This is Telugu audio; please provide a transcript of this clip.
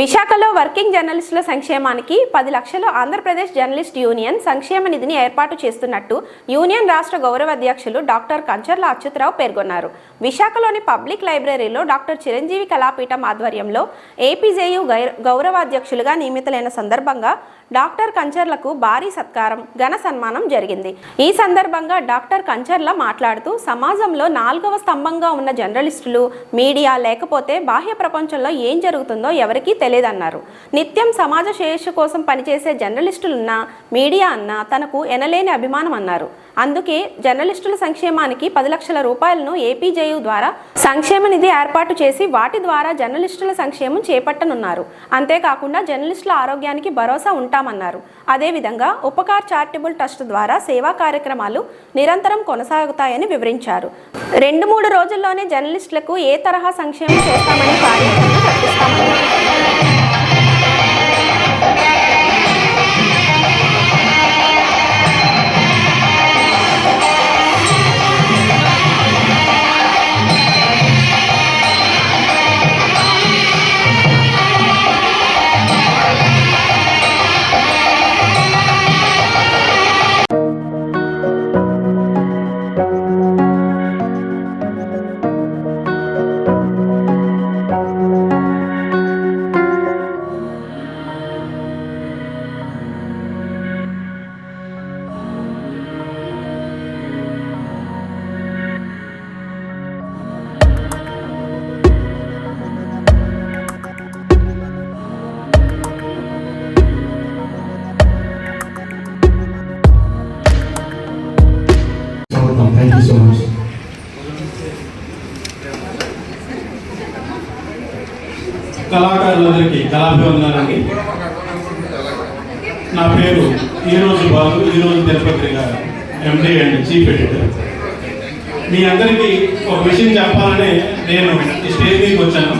విశాఖలో వర్కింగ్ జర్నలిస్టుల సంక్షేమానికి పది లక్షలు ఆంధ్రప్రదేశ్ జర్నలిస్ట్ యూనియన్ సంక్షేమ నిధిని ఏర్పాటు చేస్తున్నట్టు యూనియన్ రాష్ట్ర గౌరవ అధ్యక్షులు డాక్టర్ కంచర్ల అచ్యుతరావు పేర్కొన్నారు. విశాఖలోని పబ్లిక్ లైబ్రరీలో డాక్టర్ చిరంజీవి కళాపీఠం ఆధ్వర్యంలో ఏపీజేయు గైర- గౌరవ అధ్యక్షులుగా నియమితులైన సందర్భంగా డాక్టర్ కంచర్లకు భారీ సత్కారం ఘన సన్మానం జరిగింది. ఈ సందర్భంగా డాక్టర్ కంచర్ల మాట్లాడుతూ సమాజంలో నాలుగవ స్తంభంగా ఉన్న జర్నలిస్టులు మీడియా లేకపోతే బాహ్య ప్రపంచంలో ఏం జరుగుతుందో ఎవరికీ తెలియదు తెలియదన్నారు నిత్యం సమాజ శ్రేయస్సు కోసం పనిచేసే జర్నలిస్టులున్నా మీడియా అన్నా తనకు ఎనలేని అభిమానం అన్నారు. అందుకే జర్నలిస్టుల సంక్షేమానికి పది లక్షల రూపాయలను ఏపీజేయు ద్వారా సంక్షేమ నిధి ఏర్పాటు చేసి వాటి ద్వారా జర్నలిస్టుల సంక్షేమం చేపట్టనున్నారు. అంతేకాకుండా జర్నలిస్టుల ఆరోగ్యానికి భరోసా ఉంటామన్నారు. అదేవిధంగా ఉపకార్ చారిటబుల్ ట్రస్ట్ ద్వారా సేవా కార్యక్రమాలు నిరంతరం కొనసాగుతాయని వివరించారు. రెండు మూడు రోజుల్లోనే జర్నలిస్టులకు ఏ తరహా సంక్షేమం చేస్తామని కార్యక్రమం Welcome. Thank you so much. కళాకారులందరికీ కళాభివందనాలండి నా పేరు ఈరోజు బాబు ఈరోజు తిరుపతి గారు ఎండి అండ్ చీఫ్ ఎడిటర్ మీ అందరికీ ఒక విషయం చెప్పాలనే నేను ఈ స్టేజ్ మీదకి వచ్చాను